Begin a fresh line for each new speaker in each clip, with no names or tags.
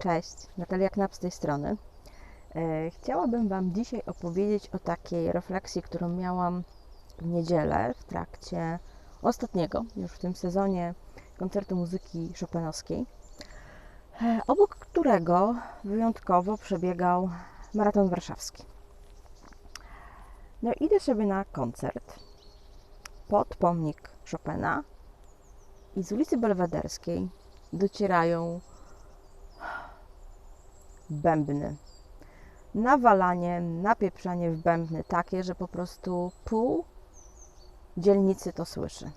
Cześć, Natalia Knap z tej strony. E, Chciałabym Wam dzisiaj opowiedzieć o takiej refleksji, którą miałam w niedzielę w trakcie ostatniego, już w tym sezonie, koncertu muzyki chopinowskiej, e, obok którego wyjątkowo przebiegał maraton warszawski. No idę sobie na koncert pod pomnik Chopina i z ulicy Belwederskiej docierają bębny. Nawalanie, napieprzanie w bębny takie, że po prostu pół dzielnicy to słyszy.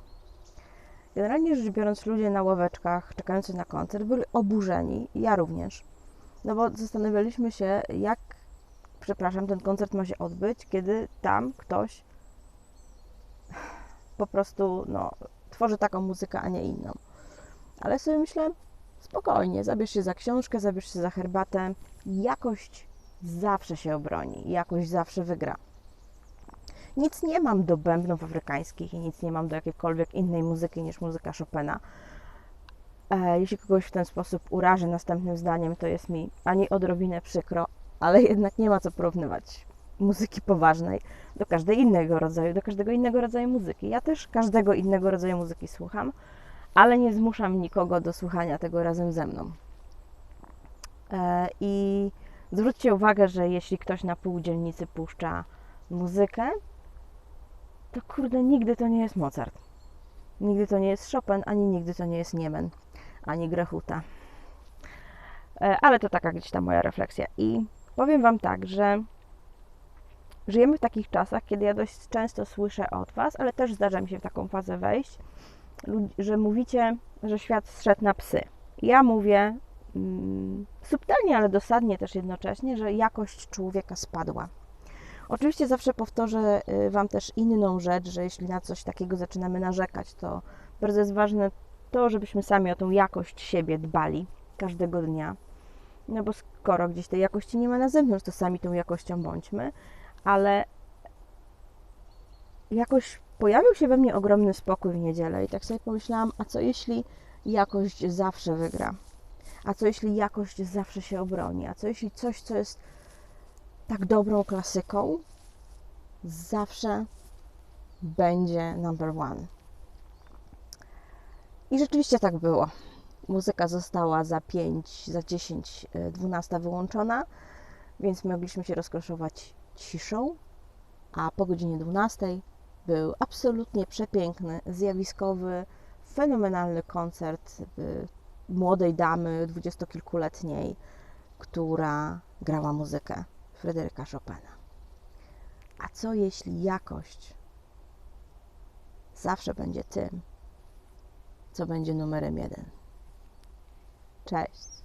Generalnie rzecz biorąc, ludzie na ławeczkach czekający na koncert byli oburzeni, ja również. No bo zastanawialiśmy się, jak, przepraszam, ten koncert ma się odbyć, kiedy tam ktoś po prostu no, tworzy taką muzykę, a nie inną. Ale sobie myślę, spokojnie, zabierz się za książkę, zabierz się za herbatę. Jakość zawsze się obroni, jakość zawsze wygra. Nic nie mam do bębnów afrykańskich i nic nie mam do jakiejkolwiek innej muzyki niż muzyka Chopina. E, jeśli kogoś w ten sposób urażę następnym zdaniem, to jest mi ani odrobinę przykro, ale jednak nie ma co porównywać muzyki poważnej do każdego innego rodzaju, do każdego innego rodzaju muzyki. Ja też każdego innego rodzaju muzyki słucham, ale nie zmuszam nikogo do słuchania tego razem ze mną. E, I zwróćcie uwagę, że jeśli ktoś na pół dzielnicy puszcza muzykę, to kurde, nigdy to nie jest Mozart. Nigdy to nie jest Chopin, ani nigdy to nie jest Niemen, ani Grechuta. E, Ale to taka gdzieś tam moja refleksja. I powiem Wam tak, że żyjemy w takich czasach, kiedy ja dość często słyszę od Was, ale też zdarza mi się w taką fazę wejść, że mówicie, że świat zszedł na psy. Ja mówię mm, subtelnie, ale dosadnie też jednocześnie, że jakość człowieka spadła. Oczywiście zawsze powtórzę y, Wam też inną rzecz, że jeśli na coś takiego zaczynamy narzekać, to bardzo jest ważne to, żebyśmy sami o tą jakość siebie dbali każdego dnia. No bo skoro gdzieś tej jakości nie ma na zewnątrz, to sami tą jakością bądźmy, ale jakoś pojawił się we mnie ogromny spokój w niedzielę i tak sobie pomyślałam, a co jeśli jakość zawsze wygra? A co jeśli jakość zawsze się obroni? A co jeśli coś, co jest tak dobrą klasyką, zawsze będzie number one? I rzeczywiście tak było. Muzyka została za 5, za 10, 12 wyłączona, więc mogliśmy się rozkoszować ciszą, a po godzinie 12 był absolutnie przepiękny, zjawiskowy, fenomenalny koncert y, młodej damy, dwudziestokilkuletniej, która grała muzykę Fryderyka Chopina. A co jeśli jakość zawsze będzie tym, co będzie numerem jeden? Cześć!